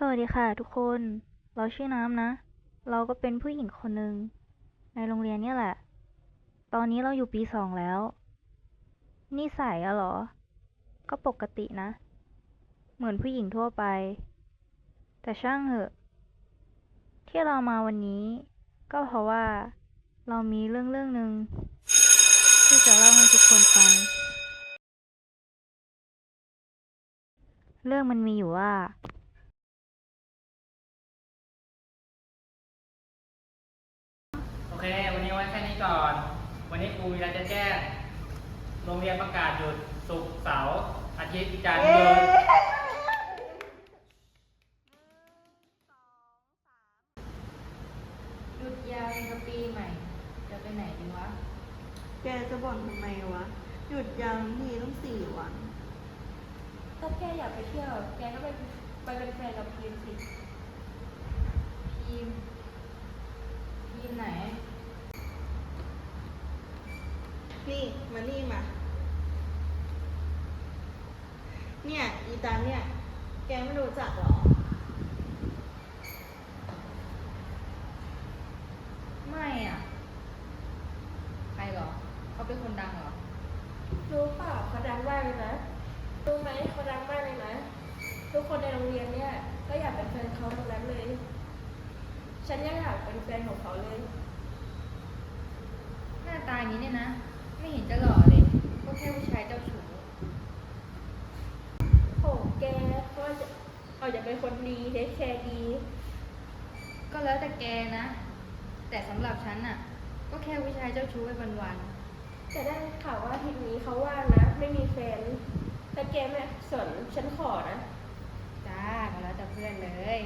สวัสดีค่ะทุกคน เราชื่อน้ำนะ เราก็เป็นผู้หญิงคนหนึ่งในโรงเรียนเนี่ยแหละ ตอนนี้เราอยู่ปีสองแล้ว นิสัยอะเหรอ ก็ปกตินะ เหมือนผู้หญิงทั่วไป แต่ช่างเหอะ ที่เรามาวันนี้ ก็เพราะว่าเรามีเรื่องเรื่องหนึ่งที่จะเล่าให้ทุกคนฟัง เรื่องมันมีอยู่ว่า เค วันนี้ไว้แค่นี้ก่อน วันนี้ครูมีอะไรจะแจ้งโรงเรียนประกาศหยุดศุกร์เสาร์อาทิตย์จันทร์หยุดหยุดยาวกับปีใหม่ จะไปไหนดีวะ แกจะบ่นทำไมวะ หยุดยาวนี่ต้องสี่วัน ถ้าแกอยากไปเที่ยว แกก็ไปไปเป็นแฟนกับพีมสิ พีม พีมไหน นี่มานี่มา เนี่ย อีตาเนี่ย แกไม่รู้จักเหรอ ไม่อะ ใครเหรอ เขาเป็นคนดังเหรอ รู้เปล่าเขาดังมากเลยนะ รู้ไหมเขาดังมากเลยนะ ทุกคนในโรงเรียนเนี่ย ก็อยากเป็นแฟนเขาทั้งนั้นเลย ฉันยังอยากเป็นแฟนของเขาเลย หน้าตาอย่างนี้เนี่ยนะไม่ เห็นจะหล่อเลย ก็แค่ผู้ชายเจ้าชู้โหแกเขาจะเอาจะเป็นคนดีเทคแคร์ดี ก็แล้วแต่แกนะ แต่สำหรับฉันอะก็แค่ผู้ชายเจ้าชู้ไปวันแต่ได้ข่าวว่าอาทีนี้เขาว่างนะ ไม่มีแฟนแต่แกไม่สนฉันขอนะๆจ้าก็แล้วแต่เพื่อนเลย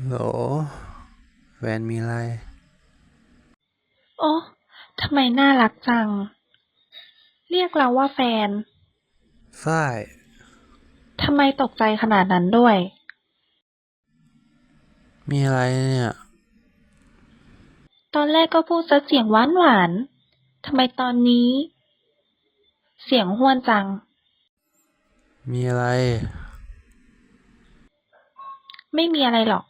โหลแวนมีอะไร โอ้ทำไมน่ารักจัง เรียกเราว่าแฟน ฝ้าย ทำไมตกใจขนาดนั้นด้วย มีอะไรเนี่ย ตอนแรกก็พูดซะเสียงหวานหวานๆทำไมตอนนี้ เสียงห้วนจัง มีอะไร ไม่มีอะไรหรอก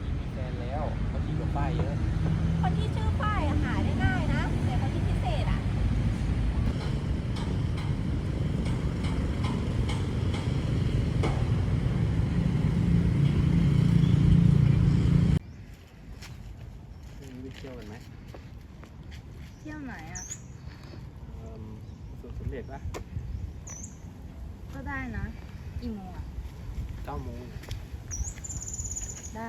พีมีแฟนแล้วเขาดีกว่าป้ายเยอะ คนที่ชื่อฝ้ายอะหาได้ง่ายนะ แต่คนที่พิเศษอะ พรุ่งนี้ไปเที่ยวกันไหม เที่ยวไหนอะ เอิ่มสวนสมเด็จปะ ก็ได้นะ กี่โมงอะ เก้าโมงได้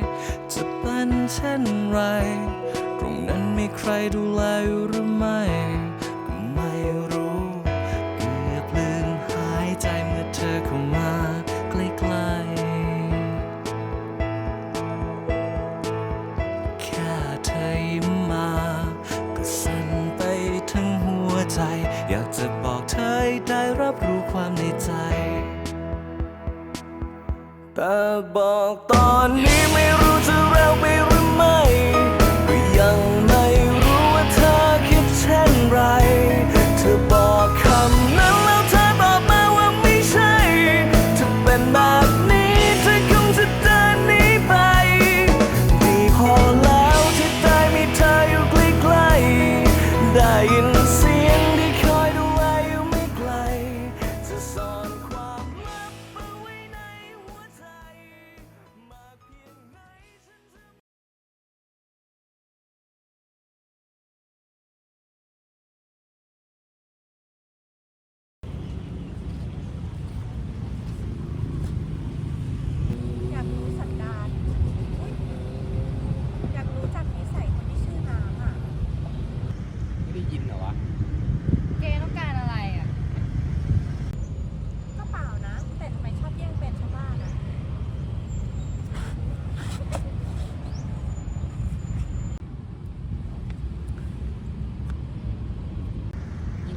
ช่นไร ตรงนั้นมีใครดูแลหรือไม่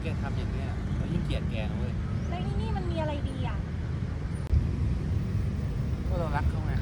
แกทำอย่างเนี้ยล้วยิ่งเกลียดแกนะเว้ยแล้วที่นี่มันมีอะไรดีอะ ก็เรารักเขาไง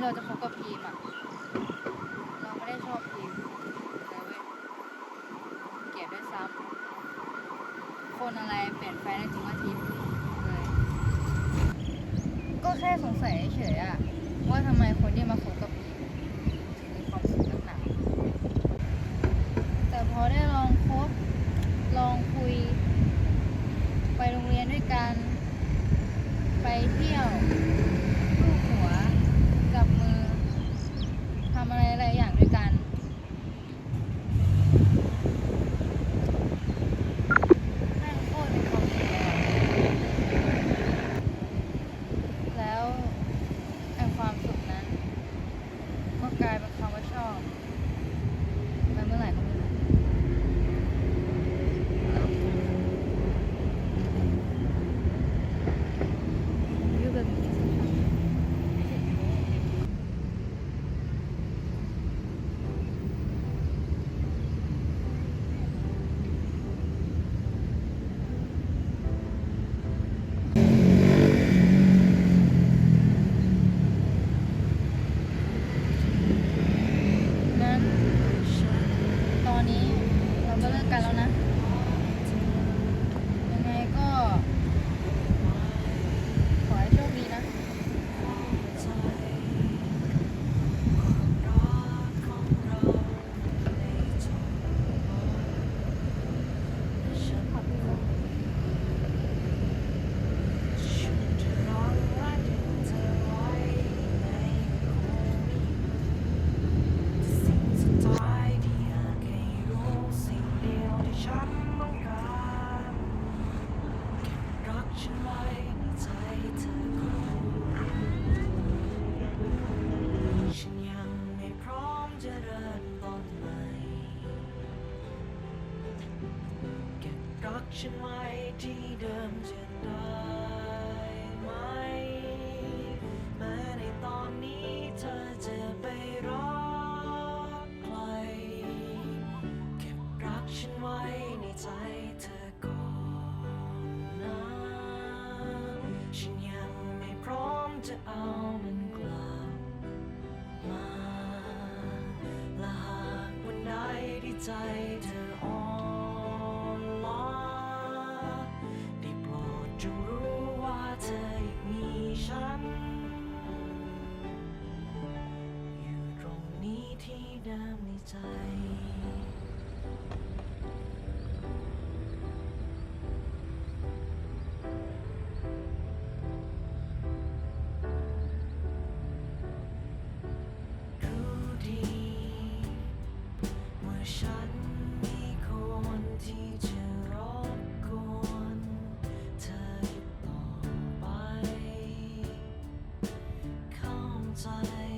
ที่เราจะพบกับพีมอะ ฉันไว้ที่เดิมจะได้ไหม แม้ในตอนนี้เธอจะไปรักใคร เก็บรักฉันไว้ในใจเธอก่อนนะ ฉันยังไม่พร้อมจะเอามันกลับมาและหากวันใดที่ใจเธออ่อน ที่เดิมในใจ รู้ดีว่าฉันม่ควรที่จะรบกวนเธออีกต่อไป เข้าใจ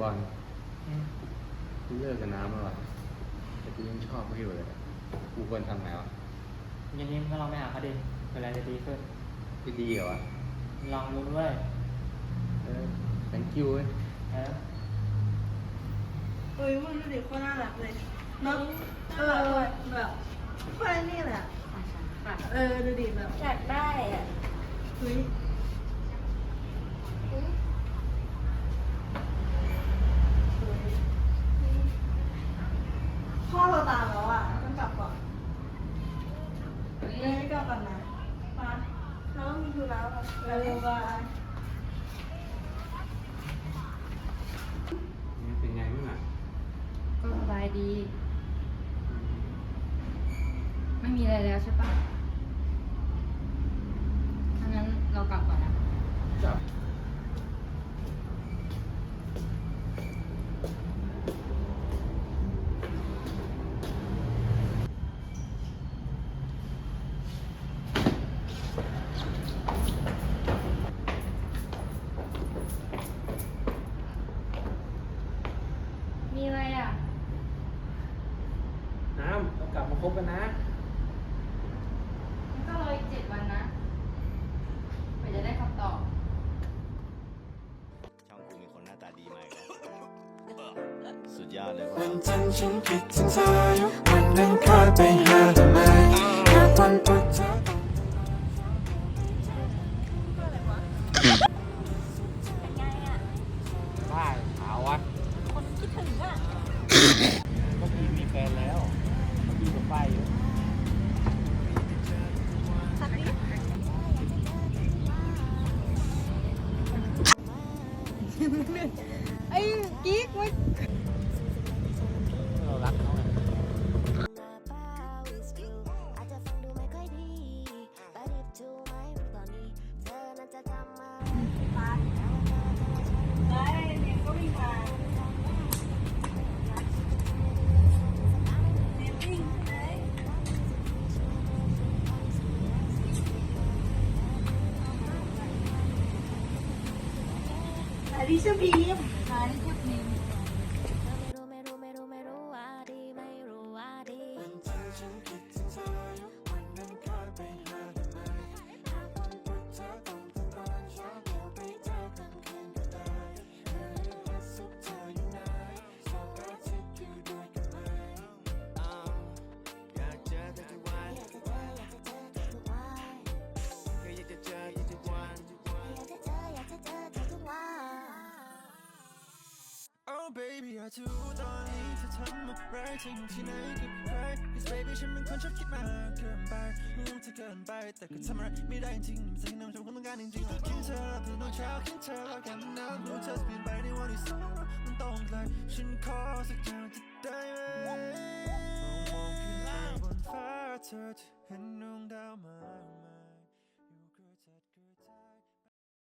บอลกูเลิกกับน้ำแล้วว่ะแต่กูยังชอบเขาอยู่เลยกูควรทำไงวะเย็นนี้ก็ลองไปหาเขาดิเวลาจะดีขึ้นจะดีเหรอวะลองดูด้วยเออ thank you เว้ยเออเอ้ยมึงดูดิโคตรน่ารักเลยเนอะเออแบบโคตรนี่แหละ เออดูดิแบบอยากได้อะเฮ้ยพ่อเราตามแล้วอะต้องกลับก่อนเอ้ยกลับก่อนนะมาเราต้องมีธุระอะเออบาย นี่เป็นไงบ้างอะ ก็สบายดี ไม่มีอะไรแล้วใช่ปะถ้างั้นเรากลับก่อนนะ จ้ะ มีอะไรอะ น้ำเรากลับมาคบกันนะ มันก็รออีกเจ็ดวันนะเพื่อจะได้คำตอบ ช่องกูมีคนหน้าตาดีมาอีกแล้วสุ ดยอดเลยวันจันทร์ฉันคิดถึงเธออยู่วันนั้นคาดไปหาทำไมหากวันพุธ อันนี้ baby อยากจะรู้ตอนนี้เธอทำอะไรเธออยู่ที่ไหนกับใคร Cause baby ฉันเป็นคนชอบคิดมากเกินไปรู้จะเกินไป แต่ก็ทำอะไรไม่ได้จริงมันจะให้น้ำชมคนต้องการจริงๆคิดเธอแล้วตื่นตอนเช้าคิดเธอแล้วแก้มมันน้ำรู้เธอจะเปลี่ยนไปในวันที่สองมันต้องไกลฉันขอสักอย่างจะได้ไหมมองขึ้นไปบนฟ้าเธอจะเห็น